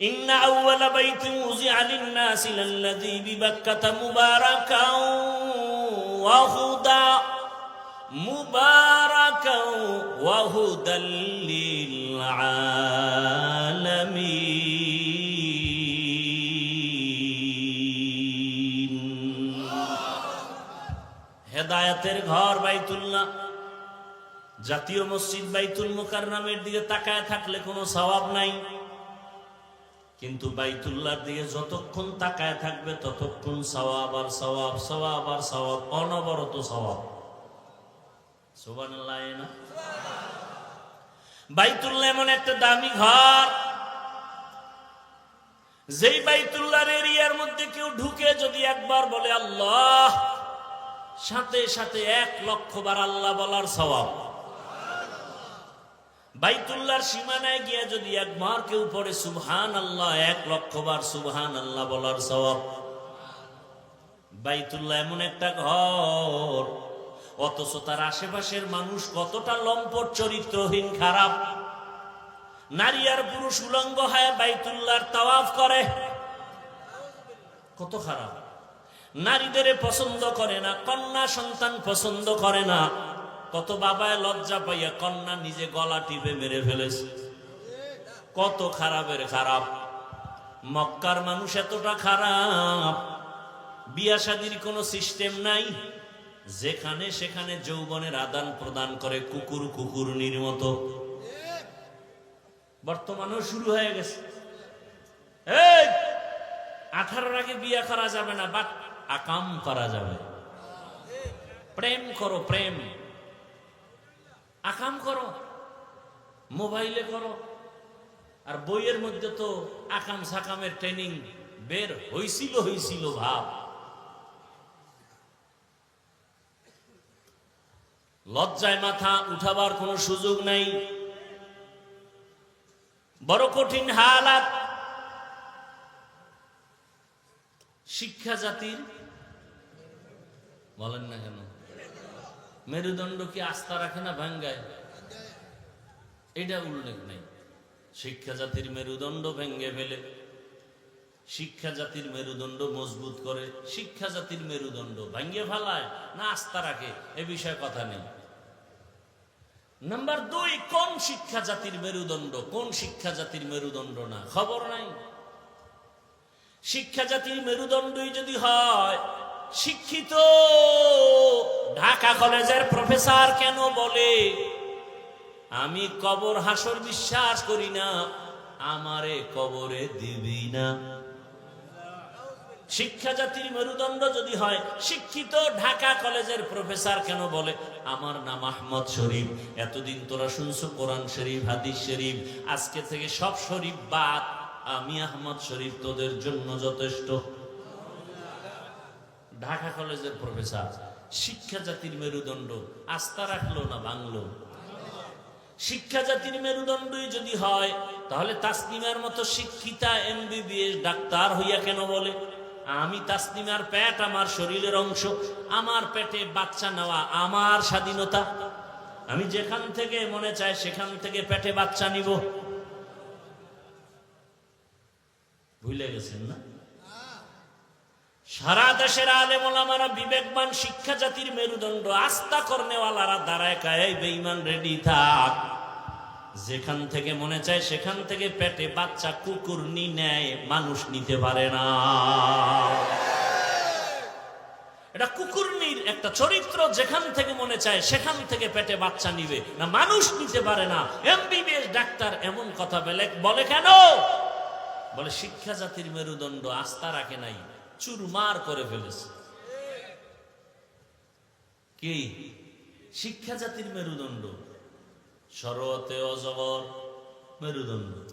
إن أول بيت وزع للناس للذي ببكة مباركا وهدى مباركا وهدى للعالمين হেদায়াতের ঘর বাইতুল্লাহ জাতীয় মসজিদ বাইতুল মুকাররমের দিকে তাকায় থাকলে কোনো সওয়াব নাই কিন্তু বাইতুল্লাহর দিকে যতক্ষণ তাকায় থাকবে, ততক্ষণ সওয়াব আর সওয়াব সওয়াব আর সওয়াব, অনবরত সওয়াব। সুবহানাল্লাহ না? বাইতুল্লাহ এমন একটা দামি ঘর। যেই বাইতুল্লাহর এরিয়ার মধ্যে কেউ ঢুকে যদি একবার বলে, আল্লাহ, সাথে সাথে এক লক্ষ বার আল্লাহ বলার স্বভাব বাইতুল্লাহর সীমানায় গিয়া যদি একবার কেউ পড়ে সুবহান আল্লাহ এক লক্ষ বার সুবহান আল্লাহ বলার স্বভাব বাইতুল্লাহ এমন একটা ঘর, অথচ তার আশেপাশের মানুষ কতটা লম্পট চরিত্রহীন, খারাপ। নারী আর পুরুষ উলঙ্গ হয় বাইতুল্লাহর তাওয়াফ করে। কত খারাপ। নারীদের পছন্দ করে না, কন্যা সন্তান পছন্দ করে না। কত বাবায় লজ্জা পাইয়া কন্যা নিজে গলা টিপে মেরে ফেলেছে। কত খারাপের খারাপ। মক্কার মানুষ এতটা খারাপ। বিয়া শাদির কোনো সিস্টেম নাই। যেখানে সেখানে যৌবনের আদান প্রদান করে কুকুর কুকুর নির্মত বর্তমানেও শুরু হয়ে গেছে। আঠারোর আগে বিয়া করা যাবে না, বাট আকাম করা যাবে। প্রেম করো, প্রেম। আকাম করো, মোবাইলে করো, আর বইয়ের মধ্যে তো আকাম সাকামের ট্রেনিং বের হইছিল হইছিল ভাব। লজ্জায় মাথা উঠাবার কোনো সুযোগ নাই। বড় কঠিন হালাত। শিক্ষা জাতির বলেন না কেন? মেরুদণ্ড কি আস্থা রাখে না ভাঙ্গায়? এটা উল্লেখ নেই। শিক্ষা জাতির মেরুদণ্ড ভেঙ্গে ফেলে। শিক্ষা জাতির মেরুদণ্ড মজবুত করে। শিক্ষা জাতির মেরুদণ্ড ভাঙ্গে ফেলায় না আস্থা রাখে, এ বিষয়ে কথা নেই। নাম্বার দুই, কোন শিক্ষা জাতির মেরুদণ্ড? কোন শিক্ষা জাতির মেরুদণ্ড না? খবর নাই। শিক্ষা জাতির মেরুদণ্ডই যদি হয় শিক্ষিত। ঢাকা কলেজের প্রফেসর কেন বলে? আমি কবর হাসর বিশ্বাস করি না, আমারে কবরে দিবি না। শিক্ষা জাতির মেরুদণ্ড যদি হয়, শিক্ষিত ঢাকা কলেজের প্রফেসর কেন বলে? আমার নাম আহমদ শরীফ। এতদিন তোরা শুনছো কোরআন শরীফ, হাদিস শরীফ। আজকে থেকে সব শরীফ বাদ। আমি আহমদ শরীফ, তোদের জন্য যথেষ্ট। ঢাকা কলেজের প্রফেসর শিক্ষা জাতির মেরুদণ্ড আস্থা রাখল না বাংলো। শিক্ষা জাতির মেরুদণ্ডই যদি হয়, তাহলে তাসনিমার মতো শিক্ষিতা এমবিবিএস ডাক্তার হইয়া কেন বলে? আমি তাসনিমার পেট আমার শরীরের অংশ, আমার পেটে বাচ্চা নেওয়া আমার স্বাধীনতা। আমি যেখান থেকে মনে চায় সেখান থেকে পেটে বাচ্চা নিব। ভুলে গেছেন না? সারা দেশের আলে মোলামারা বিবেকবান শিক্ষা জাতির মেরুদণ্ড আস্থা করনেওয়ালারা দাঁড়ায় কায় বেইমান রেডি থাক। যেখান থেকে মনে চায় সেখান থেকে পেটে বাচ্চা, কুকুর নি নেয় মানুষ নিতে পারে না। এটা কুকুরনির একটা চরিত্র, যেখান থেকে মনে চায় সেখান থেকে পেটে বাচ্চা নিবে। না, মানুষ নিতে পারে না। এমবিবিএস ডাক্তার এমন কথা বলে বলে কেন? বলে শিক্ষা জাতির মেরুদণ্ড আস্থা রাখে নাই। চুরমার করে ফেলেছে। কি? শিক্ষা জাতির মেরুদণ্ড। সরতে অজগর মেরুদণ্ড।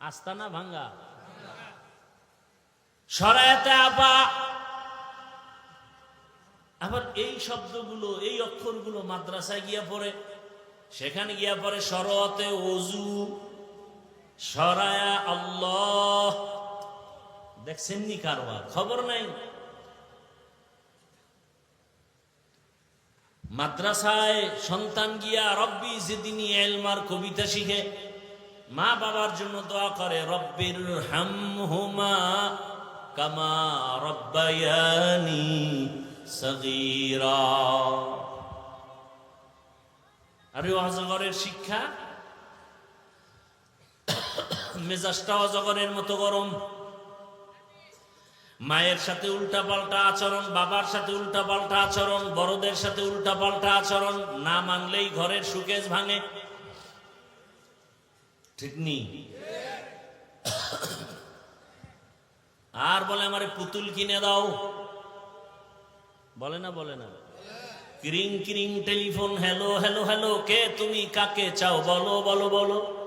আস্থা না ভাঙ্গা। সরায়াতে আপা। আবার এই শব্দগুলো, এই অক্ষরগুলো মাদ্রাসায় গিয়া পড়ে, সেখানে গিয়া পড়ে সরতে অজু। সরায়া আল্লাহ। দেখছেন নি কারবার খবর নাই। মাদ্রাসায় সন্তান গিয়া রব্বি যেদিনই এলমার কবিতা শিখে, মা বাবার জন্য দোয়া করে, রব্বির হামহুমা কামা রব্বায়ানি সগীরা। আর অজগরের শিক্ষা? মেজাজটা অজগরের মতো গরম। মায়ের সাথে উল্টা পাল্টা আচরণ, বাবার সাথে উল্টা পাল্টা আচরণ, বড়দের সাথে উল্টা পাল্টা আচরণ, না মানলেই ঘরের সুকেশ ভাঙে। ঠিক নেই? আর বলে আমারে পুতুল কিনে দাও। বলে না বলে না। ক্রিং ক্রিং, টেলিফোন, হ্যালো হ্যালো হ্যালো, কে তুমি, কাকে চাও? বলো বলো বলো।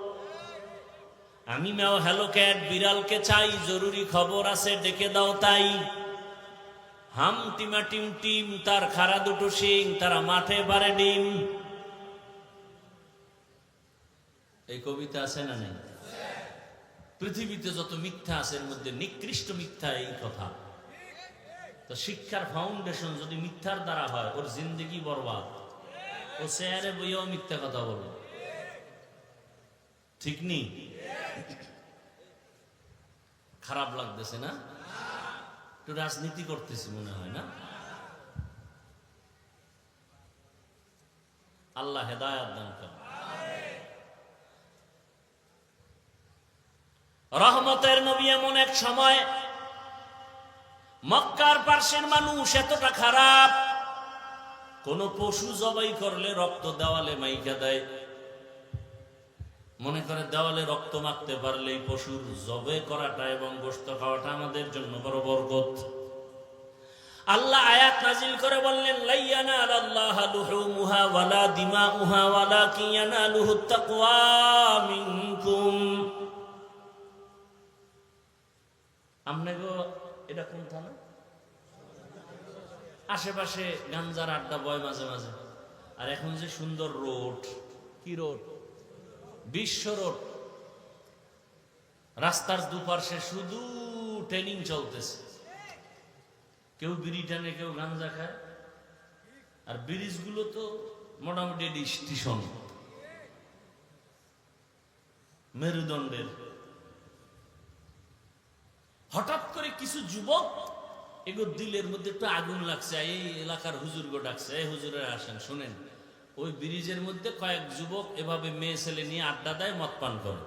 আমি ম্যাও হ্যালো ক্যাট, বিড়ালকে চাই, জরুরি খবর আছে, ডেকে দাও তাই। হাম টিমা টিম টিম, তার খারা দুটো সিং তারা মাঠে বারে ডিম। এই কবিতা আছে না নেই? পৃথিবীতে যত মিথ্যা আছে, এর মধ্যে নিকৃষ্ট মিথ্যা এই কথা। তো শিক্ষার ফাউন্ডেশন যদি মিথ্যার দ্বারা হয়, ওর জিন্দগি বরবাদ। ও চেয়ারে বইয়াও মিথ্যা কথা বলবে ঠিক নেই? খারাপ লাগতেছে না? একটু রাজনীতি করতেছি মনে হয় না? আল্লাহ হেদায়াত দান করেন। রহমতের নবী এমন এক সময় মক্কার পার্শ্বের মানুষ এতটা খারাপ, কোন পশু জবাই করলে রক্ত দেওয়ালে মাইকা দেয়। মনে করে দেওয়ালে রক্ত মাখতে পারলে পশুর জবে করাটা এবং গোস্ত খাওয়াটা আমাদের জন্য বড় বরকত। আল্লাহ আয়াত নাজিল করে বললেন, লাইয়ানা আল্লাহ লুহুমুহা ওয়ালা দিমাউহা ওয়ালা কিয়ানা লুহুত তাকওয়া মিনকুম। আমনেগো, এটা কোন থানা? আশেপাশে গাঞ্জার আড্ডা বয় মাঝে মাঝে। আর এখন যে সুন্দর রোড, কি রোড? বিশ্ব রোড। রাস্তার দুপাশে শুধু ট্রেনিং চলতেছে। কেউ বিড়ি টানে কেউ গাঞ্জা খায়। আর ব্রিজগুলো তো মোটামুটি স্টেশন। মেরুদণ্ডের। হঠাৎ করে কিছু যুবক এগো দিলের মধ্যে একটু আগুন লাগছে। এই এলাকার হুজুর গো ডাকছে। এই হুজুরে আসেন, শোনেন। ওই ব্রিজের মধ্যে কয়েক যুবক এভাবে মেয়ে ছেলে নিয়ে আড্ডা দেয়, মদ পান করে।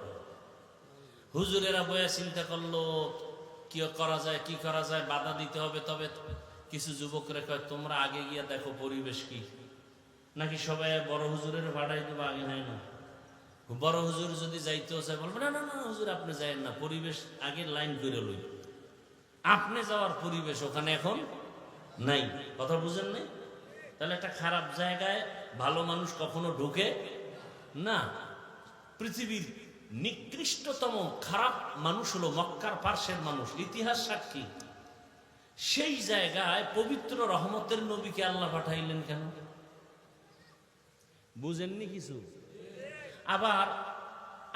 হুজুরেরা বয়া চিন্তা করল, কি করা যায়, কি করা যায়, বাধা দিতে হবে তবে। কিছু যুবকরা কয়, তোমরা আগে গিয়া দেখো পরিবেশ কি। নাকি সবাই বড় হুজুরের ভাড়াই দেবো আগে হয় না? বড় হুজুর যদি যাইতেও চায়, বলবে, না না না, হুজুর, আপনি যায়েন না, পরিবেশ আগে লাইন করে লই। আপনি যাওয়ার পরিবেশ ওখানে এখন নাই। কথা বুঝেন নাই? তাহলে একটা খারাপ জায়গায় ভালো মানুষ কখনো ঢুকে? না। পৃথিবীর নিকৃষ্টতম খারাপ মানুষ হলো মক্কার পার্শ্বের মানুষ। ইতিহাস সাক্ষী। সেই জায়গায় পবিত্র রহমতের নবীকে আল্লাহ পাঠাইলেন কেন? বুঝেননি কিছু? আবার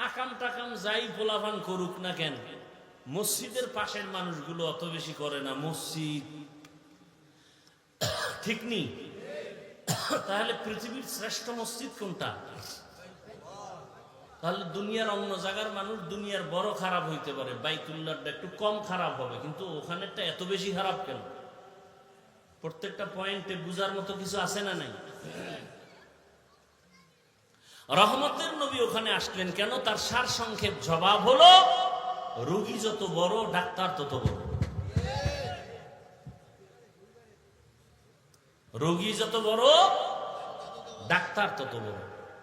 আকাম টাকাম যাই পোলাভান করুক না কেন, মসজিদের পাশের মানুষগুলো অত বেশি করে না। মসজিদ ঠিক নেই। তাহলে পৃথিবীর শ্রেষ্ঠ মসজিদ কোনটা? তাহলে দুনিয়ার অন্য জায়গার মানুষ দুনিয়ার বড় খারাপ হইতে পারে, বাইতুল্লাহটা একটু কম খারাপ হবে, কিন্তু ওখানেরটা এত বেশি খারাপ কেন? প্রত্যেকটা পয়েন্টে বুঝার মতো কিছু আছে না নাই? রহমতের নবী ওখানে আসলেন কেন? তার সার সংক্ষেপ জবাব হলো, রোগী যত বড়, ডাক্তার তত বড়। রোগী যত বড়, ডাক্তার তত বড়।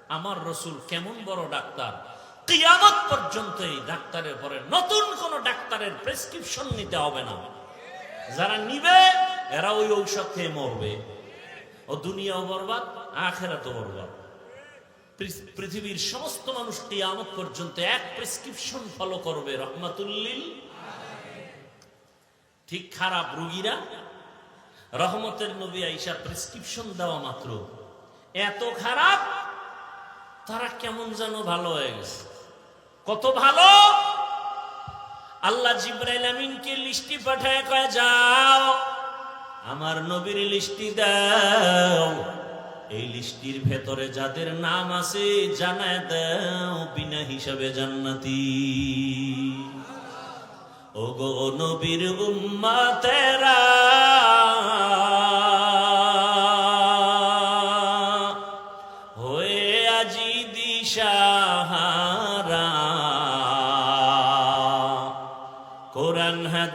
আমার রসুল কেমন বড় ডাক্তার? কিয়ামত পর্যন্ত এই ডাক্তারের পরে নতুন কোন ডাক্তারের প্রেসক্রিপশন নিতে হবে না। যারা নিবে, এরা ওই ঔষধ খেয়ে মরবে। ও দুনিয়াও বরবাদ, আখেরাতও বরবাদ। পৃথ- পৃথিবীর সমস্ত মানুষ কিয়ামত পর্যন্ত এক প্রেসক্রিপশন ফলো করবে, রহমাতুল্লিল। ঠিক খারাপ রুগীরা রহমতের নবী আইসা প্রেসক্রিপশন দেওয়া মাত্র। এত খারাপ, তারা কেমন যেন ভালো হয়ে গেছে। কত ভালো! আল্লাহ জিব্রাইল আমিনকে লিস্টি পাঠায়, কয়, যাও, আমার নবীর লিস্টি দাও। এই লিস্টির ভেতরে যাদের নাম আছে, জানায় দাও, বিনা হিসাবে জান্নাতি। ও গো নবীর উম্মা তেরা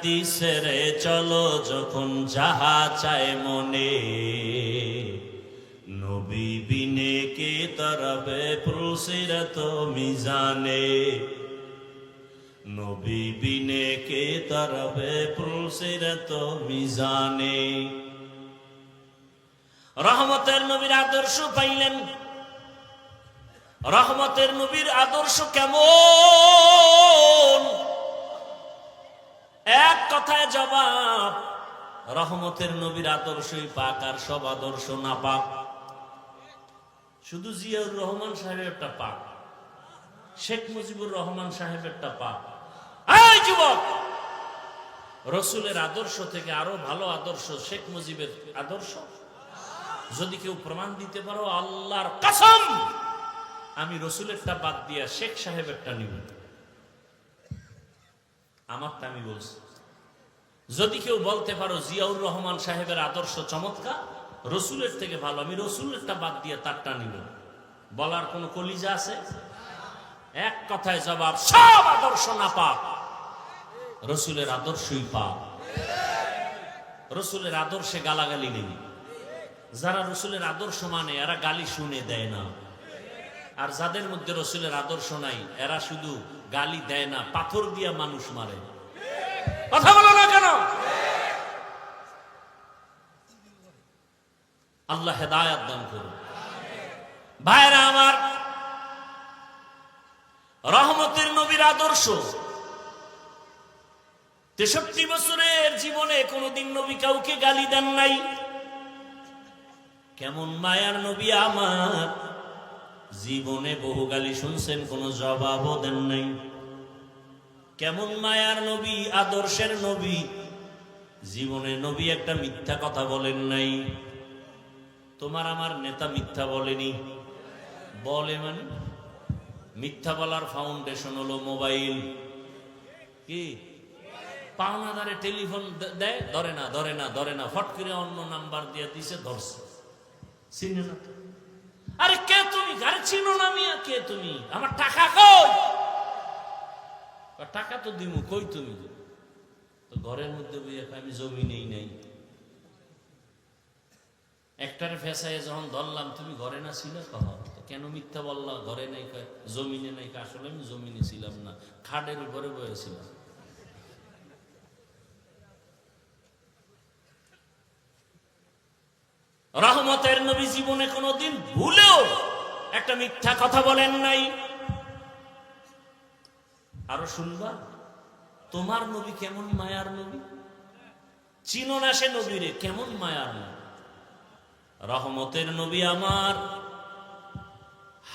হাদিসের চলো যখন যাহা চায় মনে। নবী বিনে কে তরবে প্রসিরত মিজানে। নবী বিনে কে তরবে প্রসিরত মিজানে। রহমতের নবীর আদর্শ পাইলেন। রহমতের নবীর আদর্শ কেমন? এক কথায় জবাব, রহমতের নবীর আদর্শই পাক আর সব আদর্শ না পাক শুধু জিয়াউর রহমান সাহেবেরটা পাক, শেখ মুজিবুর রহমান সাহেবেরটা পাক। এই যুবক, রসুলের আদর্শ থেকে আরও ভালো আদর্শ, শেখ মুজিবের আদর্শ? যদি কেউ প্রমাণ দিতে পারো, আল্লাহর কসম, আমি রসুলেরটা বাদ দিয়া শেখ সাহেবেরটা নিব। আমারটা আমি বলছি। যদি কেউ বলতে পারো জিয়াউর রহমান সাহেবের আদর্শ চমৎকার, রসুলের থেকে ভালো, আমি রসুলেরটা বাদ দিয়ে তারটা নিব। বলার কোন কলিজা আছে? এক কথায় জবাব, সব আদর্শ না পাপ রসুলের আদর্শই পাপ রসুলের আদর্শে গালাগালি নেই। যারা রসুলের আদর্শ মানে এরা গালি শুনে দেয় না। আর যাদের মধ্যে রসুলের আদর্শ নাই, এরা শুধু গালি দেয় না, পাথর দিয়া মানুষ মারে। কথা বলো না কেন? আল্লাহ হেদায়াত দান করুন। ভাইরা আমার, রহমতের নবীর আদর্শ। তেষট্টি বছরের জীবনে কোনোদিন নবী কাউকে গালি দেন নাই। কেমন মায়ার নবী আমার। জীবনে বহু গালি শুনছেন, কোনো জবাবও দেন নাই। কেমন মায়ার নবী, আদর্শের নবী? জীবনে নবী একটা মিথ্যা কথা বলেন নাই। তোমার আমার নেতা মিথ্যা বলেনি। বলে মানে? মিথ্যা বলার ফাউন্ডেশন হলো মোবাইল। কি? পাওনাদারে টেলিফোন দেয়? ধরে না ধরে না ধরে না। ফট করে অন্য নাম্বার দিয়ে দিছে, ধরছে। চিনে না। আরে কে তুমি? আরে চিনো না মিয়া, কে তুমি? আমার টাকা কই? টাকা তো দিমু, কই তুমি? ঘরের মধ্যে বইয়া আমি জমি নেই। নাই একটারে ফেসায় যখন ধরলাম, তুমি ঘরে না ছিল? কহ কেন মিথ্যা বললা? ঘরে নাই জমিনে নাই। আসলে আমি জমিনে ছিলাম না, খাটের উপরে বয়েছিলাম রহমতের নবী জীবনে কোনোদিন ভুলেও একটা মিথ্যা কথা বলেন নাই। আরও শুনবা, তোমার নবী কেমন মায়ার নবী? চিনো না সে নবীরে, কেমন মায়ার নবী? রহমতের নবী আমার।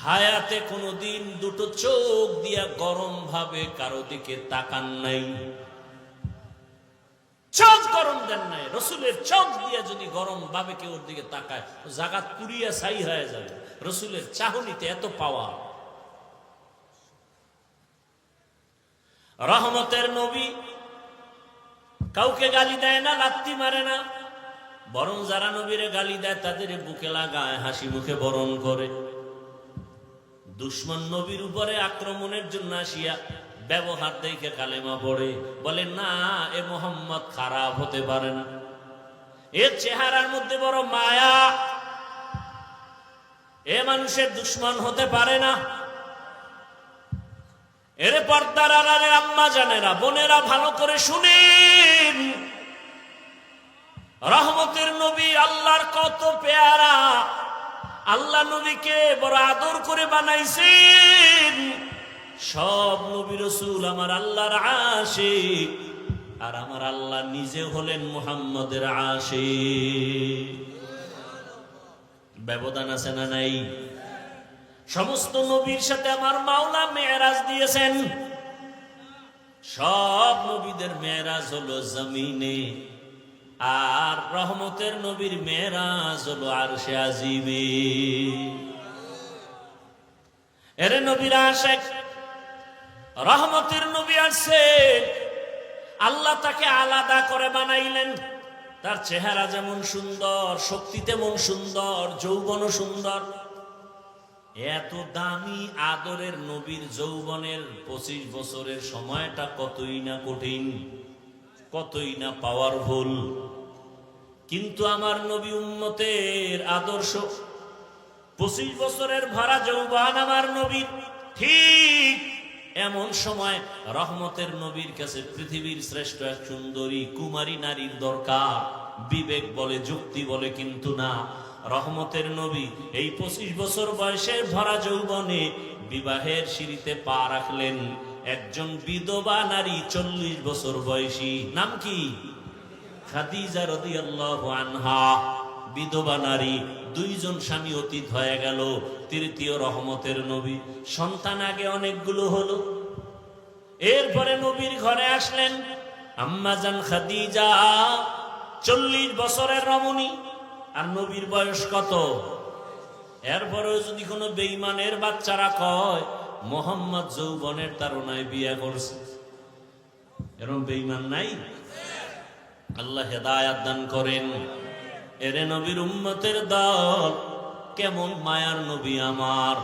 হায়াতে কোনোদিন দুটো চোখ দিয়া গরম ভাবে কারও দিকে তাকান নাই। চোখ গরম দেন নাই। রসুলের চোখ দিয়া যদি গরম ভাবে কেউ দিকে তাকায় জাগাত পুরিয়া ছাই হয়ে যাবে। রসুলের চাহনিতে এত পাওয়া রহমতের নবী কাউকে গালি দেয় না, লাত্তি মারে না। বরং যারা নবীরে গালি দেয়, তাদের বুকে লাগায়, হাসি মুখে বরণ করে। দুশ্মন নবীর উপরে আক্রমণের জন্য আসিয়া ব্যবহার দেখে কালেমা পড়ে। বলে না, এ মোহাম্মদ খারাপ হতে পারে না। এর চেহারার মধ্যে বড় মায়া। এ মানুষের দুশ্মন হতে পারে না। এর পর্দার আড়ালে আম্মা জানেরা, বোনেরা ভালো করে শুনেন। রহমতের নবী আল্লাহর কত পেয়ারা। আল্লাহ নবীকে বড় আদর করে বানাইছেন। সব নবী রসুল আমার আল্লাহর আসে আর আমার আল্লাহ নিজে হলেন মুহাম্মদের আসে ব্যবধান আছে না নাই? সমস্ত নবীর সাথে আমার মাওলা মেয়েরাজ দিয়েছেন। সব নবীদের মেয়েরাজ হলো জমিনে, আর রহমতের নবীর মেরাজ হলো আর সে আজিবে এরে নবীরা আশেক রহমতের নবী আসছে আল্লাহ তাকে আলাদা করে বানাইলেন। তার চেহারা যেমন সুন্দর, শক্তি তেমন সুন্দর, যৌবনও সুন্দর। এত দামি আদরের নবীর যৌবনের পঁচিশ বছরের সময়টা কতই না কঠিন, কতই না পাওয়ারফুল কিন্তু আমার নবী উম্মতের আদর্শ, পঁচিশ বছরের ভরা যৌবান আমার নবীর, ঠিক এমন সময় রহমতের নবীর কাছে পৃথিবীর শ্রেষ্ঠ এক সুন্দরী কুমারী নারীর দরকার। বিবেক বলে, যুক্তি বলে, কিন্তু না। রহমতের নবী এই পঁচিশ বছর বয়সের ভরা যৌবনে বিবাহের সিঁড়িতে পা রাখলেন। একজন বিধবা নারী চল্লিশ বছর বয়সী। নাম কি? খাদিজা রাদিয়াল্লাহু আনহা। বিধবা নারী, দুইজন স্বামী অতীত হয়ে গেল, তৃতীয় রহমতের নবী। সন্তান আগে অনেকগুলো হলো। এরপরে নবীর ঘরে আসলেন আম্মাজান খাদিজা, চল্লিশ বছরের রমণী। আর নবীর বয়স কত? এরপরেও যদি কোনো বেইমানের বাচ্চারা কয়, মোহাম্মদ যৌবনের তারনায় বিয়ে করছে। এরকম বেইমান নাই? আল্লাহ হেদায়াত দান করেন। এরে নবীর উম্মতের দল, কেমন মায়ার নবী আমার।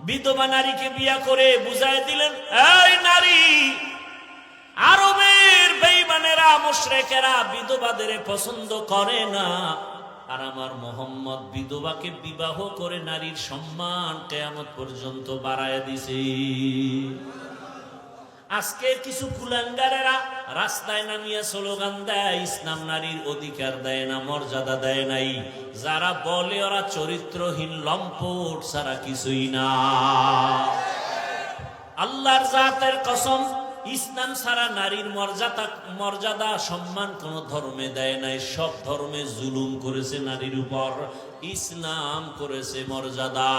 বিধবা নারীকে বিয়া করে বুঝাই দিলেন, এই নারী, আরবের বেইমানেরা, মুশরেকেরা বিধবাদের পছন্দ করে না। আর আমার মোহাম্মদ বিধবাকে বিবাহ করে নারীর সম্মান কেয়ামত পর্যন্ত বাড়ায় দিছে। আজকে কিছু কুলাঙ্গারেরা রাস্তায় নামিয়ে স্লোগান দেয়, ইসলাম নারীর অধিকার দেয় না, মর্যাদা দেয় নাই। যারা বলে ওরা চরিত্রহীন, লম্পট ছাড়া কিছুই না। আল্লাহর জাতের কসম, ইসলাম ছাড়া নারীর মর্যাদা মর্যাদা, সম্মান কোন ধর্মে দেয় নাই। সব ধর্মে জুলুম করেছে নারীর উপর, ইসলাম করেছে মর্যাদা।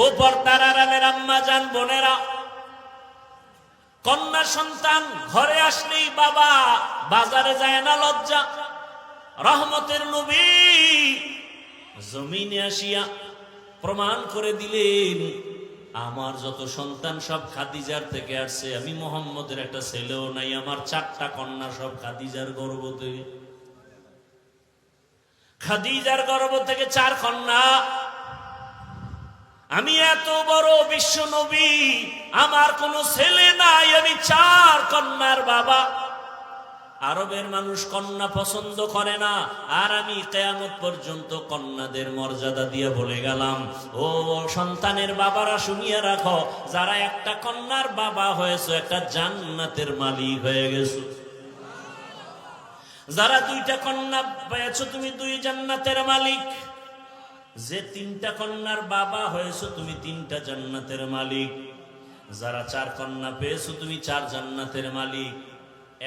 ও পর্দার আড়ালের আম্মা যান, বোনেরা। কন্যা সন্তান, ঘরে আসলেই বাবা, বাজারে যায় না লজ্জা। রহমতের নবী জমিনে আসিয়া প্রমাণ করে দিলেন, আমার যত সন্তান সব খাদিজার থেকে আসছে, আমি মোহাম্মদের একটা ছেলেও নাই, আমার চারটা কন্যা সব খাদিজার গর্ভ থেকে খাদিজার গর্ভ থেকে চার কন্যা। আমি এত বড় বিশ্ব নবী, আমার কোনো ছেলে নাই, আমি চার কন্যার বাবা। আরবের মানুষ কন্যা পছন্দ করে না, আর আমি কেয়ামত পর্যন্ত কন্যাদের মর্যাদা দিয়ে বলে গেলাম, ও সন্তানের বাবারা শুনিয়ে রাখো, যারা একটা কন্যার বাবা হয়েছে, একটা জান্নাতের মালিক হয়ে গেছো। যারা দুইটা কন্যা পেয়েছ, তুমি দুই জান্নাতের মালিক। যে তিনটা কন্যার বাবা হয়েছো তুমি তিনটা জান্নাতের মালিক। যারা চার কন্যা পেয়েছ তুমি চার জান্নাতের মালিক।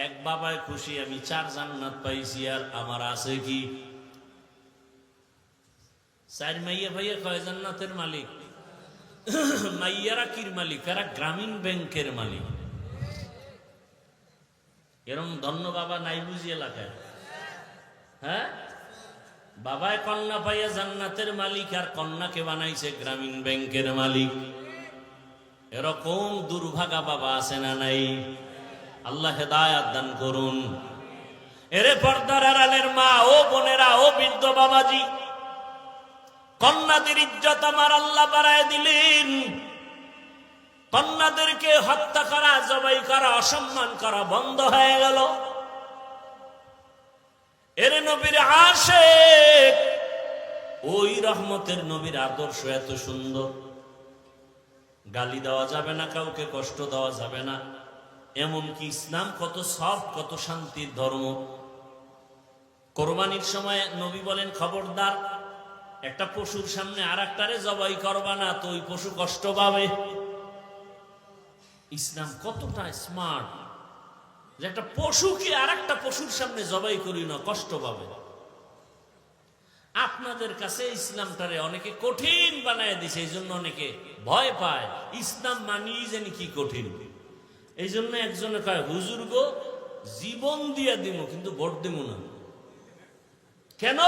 এক বাবায় খুশি আমি চার জান্নাত পাইছি, আর আমার আছে কি? চার মাইয়া ভাইয়া কয় জান্নাতের মালিক? মাইয়ারা কির মালিক? এরা গ্রামীণ ব্যাংকের মালিক। এরম ধন্য বাবা নাই বুঝি এলাকায়। হ্যাঁ? বাবায় কন্যা পাইয়া জান্নাতের মালিক, আর কন্যাকে বানাইছে গ্রামীণ ব্যাংকের মালিক। এরকম দুর্ভাগা বাবা আছে না নাই? আল্লাহ হেদায়াত দান করুন। এরে পর্দার আড়ালের মা, ও বোনেরা, ও বৃদ্ধ বাবাজি, কন্যাদের ইজ্জত আমার আল্লাহ বাড়ায় দিলেন। কন্যাদেরকে হত্যা করা, জবাই করা, অসম্মান করা বন্ধ হয়ে গেল। এর নবীর আসে ওই রহমতের নবীর আদর্শ এত সুন্দর। গালি দেওয়া যাবে না, কাউকে কষ্ট দেওয়া যাবে না। এমনকি ইসলাম কত সফট, কত শান্তির ধর্ম। কোরবানির সময় নবী বলেন, খবরদার, একটা পশুর সামনে আর একটারে জবাই করবা না, তো ওই পশু কষ্ট পাবে। ইসলাম কতটা স্মার্ট যে একটা পশুকে আর একটা পশুর সামনে জবাই করি না, কষ্ট পাবে। আপনাদের কাছে ইসলামটারে অনেকে কঠিন বানায় দিছে এই জন্য অনেকে ভয় পায়। ইসলাম মানিয়ে জানি কি কঠিন? এই জন্য একজনে কয়, হুজুর গো, জীবন দিয়া দিব কিন্তু ভোট দিব না। কেন?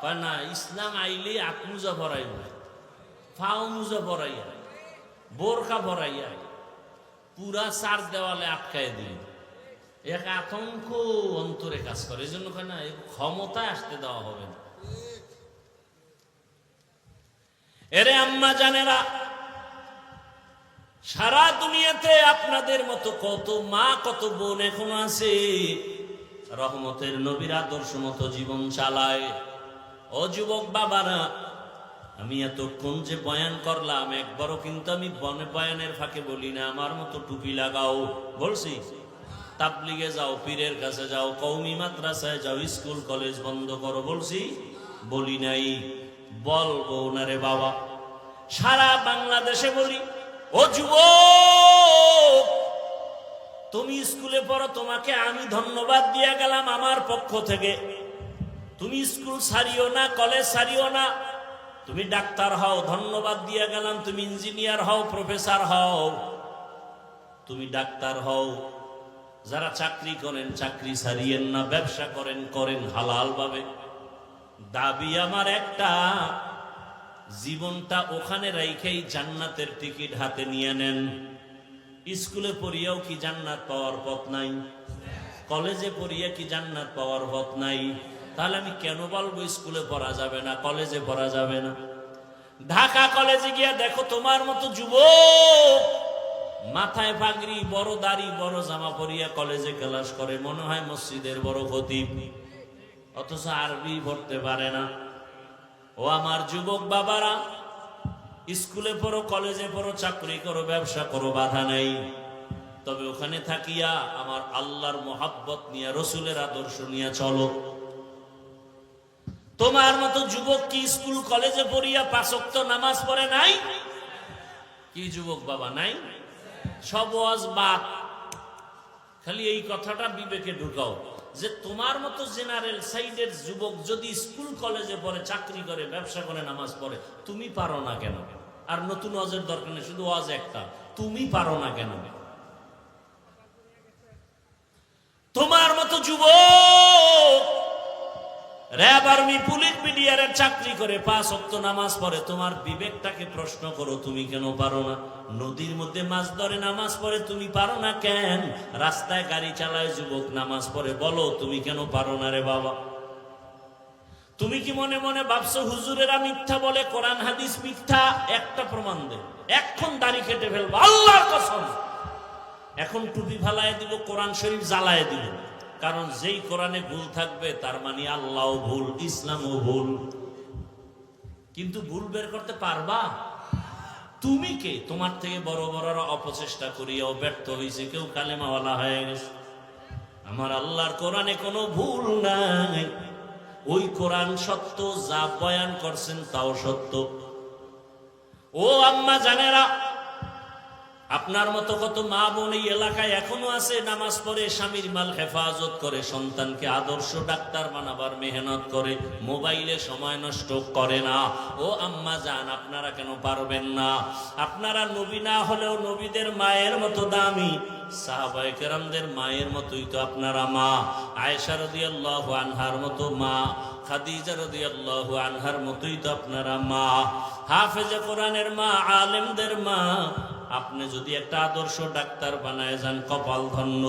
কয়, না, ইসলাম আইলে আত্মুজা ভরাইব ফাও মুজা ভরাইয়া বোরখা ভরাইয়া পুরা চার দেওয়ালে আটকায় দিই। এক আতঙ্ক অন্তরে কাজ করে। এই জন্য না এর ক্ষমতায় আসতে দেওয়া হবে না। এরে আম্মা জানেরা, সারা দুনিয়াতে আপনাদের মতো কত মা, কত বোন এখন আছে। রহমতের নবীর আদর্শ মতো জীবন চালায়। ও যুবক বাবারা, আমি এতক্ষণ যে বয়ান করলাম, একবারও কিন্তু আমি বনে বয়ানের ফাঁকে বলি না, আমার মতো টুপি লাগাও। বলছি তাবলিগে যাও, পীরের কাছে যাও কৌমি মাদ্রাসায় যাও, স্কুল, কলেজ বন্ধ করো বলছি, বলি নাই। বলব না রে বাবা। সারা বাংলাদেশে বলি, ও যুবক, তুমি স্কুলে পড়ো, তোমাকে আমি ধন্যবাদ দিয়া গেলাম আমার পক্ষ থেকে। তুমি স্কুল সারিও না, কলেজ সারিও না। তুমি ডাক্তার হও, ধন্যবাদ দিয়ে গেলাম। তুমি ইঞ্জিনিয়ার হও, প্রফেসর হও। তুমি ডাক্তার হও যারা চাকরি করেন, চাকরি সারিয়েন না, ব্যবসা করেন করেন হালাল ভাবে দাবি আমার একটা, জীবনটা ওখানে রাইখেই জান্নাতের টিকিট হাতে নিয়ে নেন। স্কুলে পড়িয়াও কি জান্নাত পাওয়ার পথ নাই? কলেজে পড়িয়া কি জান্নাত পাওয়ার পথ নাই? তাহলে আমি কেন বলব স্কুলে পড়া যাবে না, কলেজে পড়া যাবে না? ঢাকা কলেজে গিয়া দেখো তোমার মতো যুবক মাথায় পাগড়ি বড় দাড়ি, বড় জামা পরিয়া কলেজে ক্লাস করে, মনে হয় মসজিদের বড় খতিব। অথচ আরবি পড়তে পারে না। ও আমার যুবক বাবারা, স্কুলে পড়ো, কলেজে পড়ো, চাকরি করো, ব্যবসা করো, বাধা নেই। তবে ওখানে থাকিয়া আমার আল্লাহর মোহাব্বত নিয়ে, রসুলের আদর্শ নিয়ে চলো। তোমার মতো যুবক কি স্কুল, কলেজে পড়িয়া পাঁচক্ত নামাজ পড়ে নাই? কি যুবক বাবা, নাই? সব ওয়াজ বাদ। খালি এই কথাটা বিবেকে ঢুকাও যে তোমার মতো জেনারেল সাইডের যুবক যদি স্কুল, কলেজে পড়ে, চাকরি করে, ব্যবসা করে, নামাজ পড়ে, তুমি পারো না কেন? আর নতুন ওয়াজের দরকার নেই, শুধু ওয়াজ একটা। তুমি পারো না কেন? তোমার মতো যুবক র্যাব আর্মি পুলিশ মিডিয়ারের চাকরি করে পাঁচ অক্ত নামাজ পড়ে। তোমার বিবেকটাকে প্রশ্ন করো, তুমি কেন পারো না? নদীর মধ্যে মাছ ধরে নামাজ পড়ে, তুমি পারো না কেন? রাস্তায় গাড়ি চালায় যুবক নামাজ পড়ে, বলো, তুমি কেন পারো না রে বাবা? তুমি কি মনে মনে ভাবছ, হুজুরেরা মিথ্যা বলে, কোরআন, হাদিস মিথ্যা? একটা প্রমাণ দে। এখন দাড়ি কেটে ফেলব, আল্লাহর কসম। এখন টুপি ফালায় দিব, কোরআন শরীফ জ্বালায় দিব। কারণ যেই কোরআনে ভুল থাকবে, তার মানে আল্লাহ ভুল, ইসলামও ভুল। কিন্তু ভুল বের করতে পারবা? তুমি কে? তোমার থেকে বড় বড়রা অপচেষ্টা করিয়াও ব্যর্থ হয়েছে কেউ কালেমাওয়ালা হয়ে গেছে। আমার আল্লাহর কোরআনে কোনো ভুল নাই। ওই কোরআন সত্য, যা বয়ান করছেন তাও সত্য। ও আম্মা জানেরা আপনার মতো কত মা বোন এই এলাকায় এখনও আছে? নামাজ পড়ে স্বামীর মাল হেফাজত করে, সন্তানকে আদর্শ ডাক্তার বানাবার মেহনত করে, মোবাইলে সময় নষ্ট করে না। ও আম্মা যান, আপনারা কেন পারবেন না? আপনারা নবী না হলেও নবীদের মায়ের মতো দামি। সাহাবায়ে কেরামদের মায়ের মতোই তো আপনারা মা। আয়েশা রাদিয়াল্লাহু আনহার মতো মা। খাদিজা রাদিয়াল্লাহু আনহার মতোই তো আপনারা মা। হাফেজে কোরআনের মা, আলেমদের মা। আপনি যদি একটা আদর্শ ডাক্তার বানায় যান, কপাল ধন্য।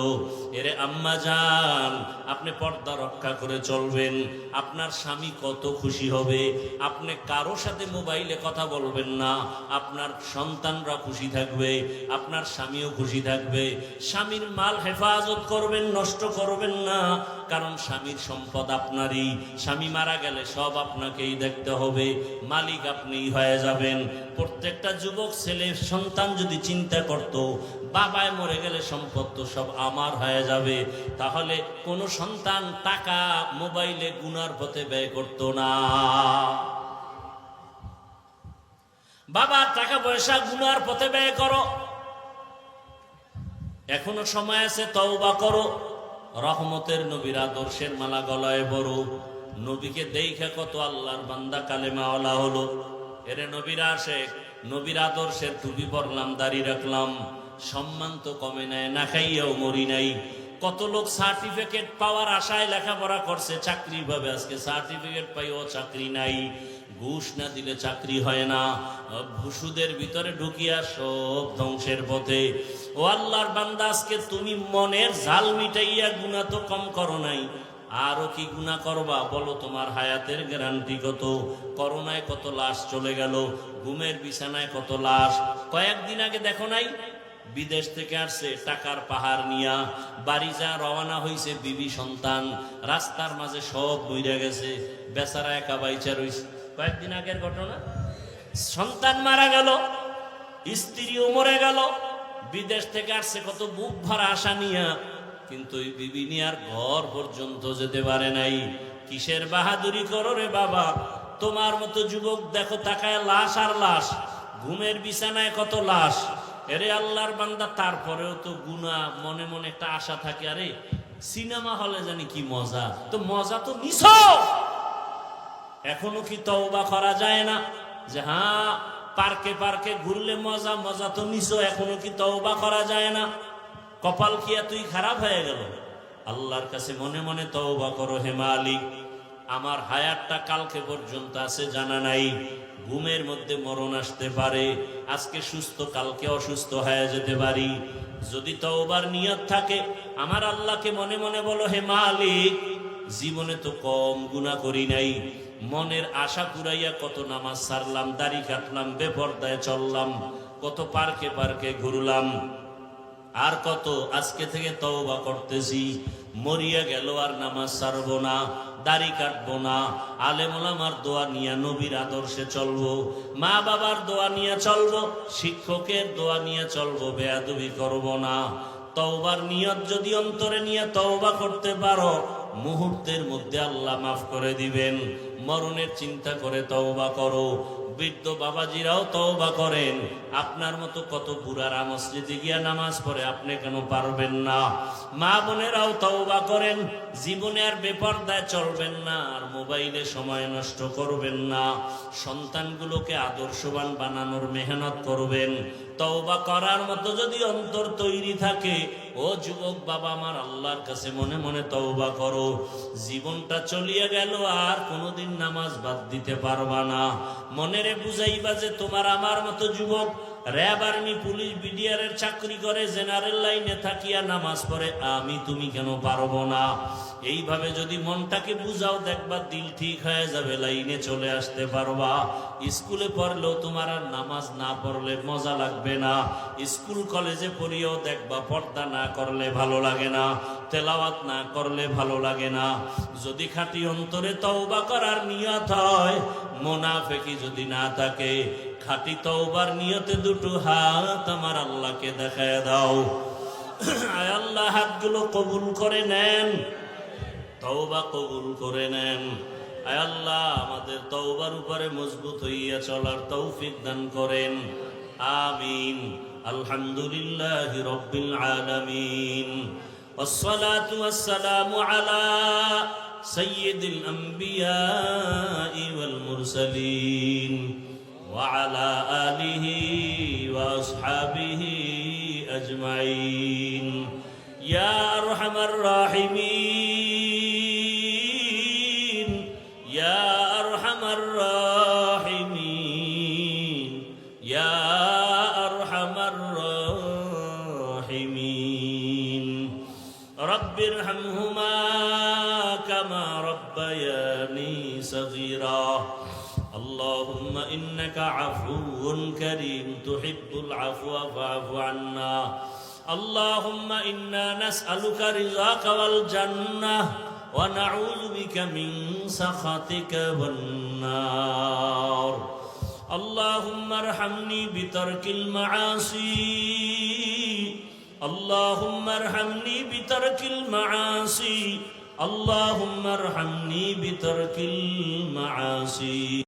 এরে আম্মা যান আপনি পর্দা রক্ষা করে চলবেন, আপনার স্বামী কত খুশি হবে। আপনি কারও সাথে মোবাইলে কথা বলবেন না, আপনার সন্তানরা খুশি থাকবে, আপনার স্বামীও খুশি থাকবে। স্বামীর মাল হেফাজত করবেন, নষ্ট করবেন না কারণ স্বামীর সম্পদ আপনারই। স্বামী মারা গেলে সব আপনাকেই দেখতে হবে। মালিক আপনিই হয়ে যাবেন। প্রত্যেকটা যুবক ছেলে সন্তান যদি চিন্তা করত, বাবায় মরে গেলে সম্পদ তো সব আমার হয়ে যাবে। তাহলে কোনো সন্তান টাকা মোবাইলে গুনার পথে ব্যয় করতো না। বাবা, টাকা পয়সা গুনার পথে ব্যয় করো। এখনও সময় আছে, তওবা করো। রহমতের নবীর আদর্শের মালা গলায় বড় নবীকে দেখে কত আল্লাহর বান্দা কালেমাওয়ালা হলো। এরে নবীর আসে, নবীর আদর্শের টুপি পরলাম, দাড়ি রাখলাম। সম্মান তো কমে নেয় না খাইয়াও মরি নাই। কত লোক সার্টিফিকেট পাওয়ার আশায় লেখাপড়া করছে, চাকরি পাবে আজকে। সার্টিফিকেট পাইও চাকরি নাই। ঘুষ না দিলে চাকরি হয় না। ভুসুদের ভিতরে ঢুকিয়া সব ধ্বংসের পথে। ও আল্লাহর বান্দা, আজকে তুমি মনের জাল মিটাইয়া গুণা তো কম করো নাই। আরও কি গুণা করবা বলো তোমার হায়াতের গ্যারান্টি কত? করোনায় কত লাশ চলে গেল, ঘুমের বিছানায় কত লাশ? কয়েকদিন আগে দেখো নাই, বিদেশ থেকে আসছে টাকার পাহাড় নিয়া, বাড়ি যা রওনা হইছে বিবি সন্তান, রাস্তার মাঝে সব বইরা গেছে, বেচারা একা বাইচা রইছে। কয়েকদিন আগের ঘটনা? সন্তান মারা গেল, স্ত্রীও মরে গেল বিদেশ থেকে আসছে, কত বুক ভরা আশা নিয়া। কিন্তু ওই বিবি নিয়ার ঘর পর্যন্ত যেতে পারে নাই। কিসের বাহাদুরি করো রে বাবা? তোমার মতো যুবক দেখো, তাকায় লাশ আর লাশ। ঘুমের বিছানায় কত লাশ। এরে আল্লাহর বান্দা, তারপরেও তো গুণা মনে মনে একটা আশা থাকে। আরে, সিনেমা হলে জানি কি মজা? তো মজা তো নিছ। এখনও কি তওবা করা যায় না? যে হ্যাঁ পার্কে পার্কে ঘুরলে মজা মজা তো নিছো এখনও কি তওবা করা যায় না? কপাল কি এতই খারাপ হয়ে গেল? আল্লাহর কাছে মনে মনে তওবা করো হে মালিক। আমার হায়াতটা কালকে পর্যন্ত আছে, জানা নাই। ঘুমের মধ্যে মরণ আসতে পারে। আজকে সুস্থ, কালকে অসুস্থ হয়ে যেতে পারি। যদি তওবার নিয়ত থাকে, আমার আল্লাহকে মনে মনে বলো হে মালিক, জীবনে তো কম গুণা করি নাই। মনের আশা পুরাইয়া কত নামাজ সারলাম, দাড়ি কাটলাম, বেপর্দায় চললাম, কত পার্কে পার্কে ঘুরলাম, আর কত আজকে থেকে তওবা করতেছি। মরিয়া গেল আর নামাজ সারবো না, দাড়ি কাটবো না আলেমুলামার দোয়া নিয়ে নবীর আদর্শে চলবো, মা বাবার দোয়া নিয়ে চলবো, শিক্ষকের দোয়া নিয়ে চলবো, বেয়াদবি করব না। তওবার নিয়ত যদি অন্তরে নিয়ে তওবা করতে পারো, মুহূর্তের মধ্যে আল্লাহ মাফ করে দিবেন। মরণের চিন্তা করে তওবা করো। বৃদ্ধ বাবাজিরাও তওবা করেন। আপনার মতো কত বুড়ারা মসজিদে গিয়া নামাজ পড়ে, আপনি কেন পারবেন না? মা বোনেরাও তওবা করেন, জীবনে আর বেপরদায় চলবেন না, আর মোবাইলে সময় নষ্ট করবেন না। সন্তানগুলোকে আদর্শবান বানানোর মেহনত করবেন। তওবা করার মতো যদি অন্তর তৈরি থাকে, ও যুবক বাবা আমার, আল্লাহর কাছে মনে মনে তওবা করো। জীবনটা চলিয়ে গেল, আর কোনোদিন নামাজ বাদ দিতে পারবা না। মনেরে বুঝাইবা যে তোমার আমার মতো যুবক র্যাব আর্মি, পুলিশ বিডিআরের চাকরি করে, জেনারেল লাইনে থাকিয়া নামাজ পড়ে, আমি তুমি কেন পারব না? এইভাবে যদি মনটাকে বুঝাও, দেখবা দিল ঠিক হয়ে যাবে, লাইনে চলে আসতে পারবা। স্কুলে পড়লেও তোমার আর নামাজ না পড়লে মজা লাগবে না। স্কুল, কলেজে পড়িয়েও দেখবা, পর্দা না করলে ভালো লাগে না, তেলাওয়াত না করলে ভালো লাগে না। যদি খাঁটি অন্তরে তওবা করার নিয়ত হয়, মোনাফেকি যদি না থাকে খাঁটি তওবার নিয়তে দুটো হাত আমার আল্লাহকে দেখায় দাও আয় আল্লাহ হাতগুলো কবুল করে নেন তওবা কবুল করে নেন আয় আল্লাহ আমাদের তওবার উপরে মজবুত হইয়া চলার তৌফিক দান করেন আমিন আলহামদুলিল্লাহ রব্বিল আলামিন والصلاة والسلام على سيد الأنبياء والمرسلين وعلى آله وأصحابه أجمعين. يا أرحم الراحمين. عفو كريم تحب العفو فاعف عنا اللهم إنا نسألك رضاك والجنة ونعوذ بك من سخطك والنار اللهم ارحمني بترك المعاصي اللهم ارحمني بترك المعاصي اللهم ارحمني بترك المعاصي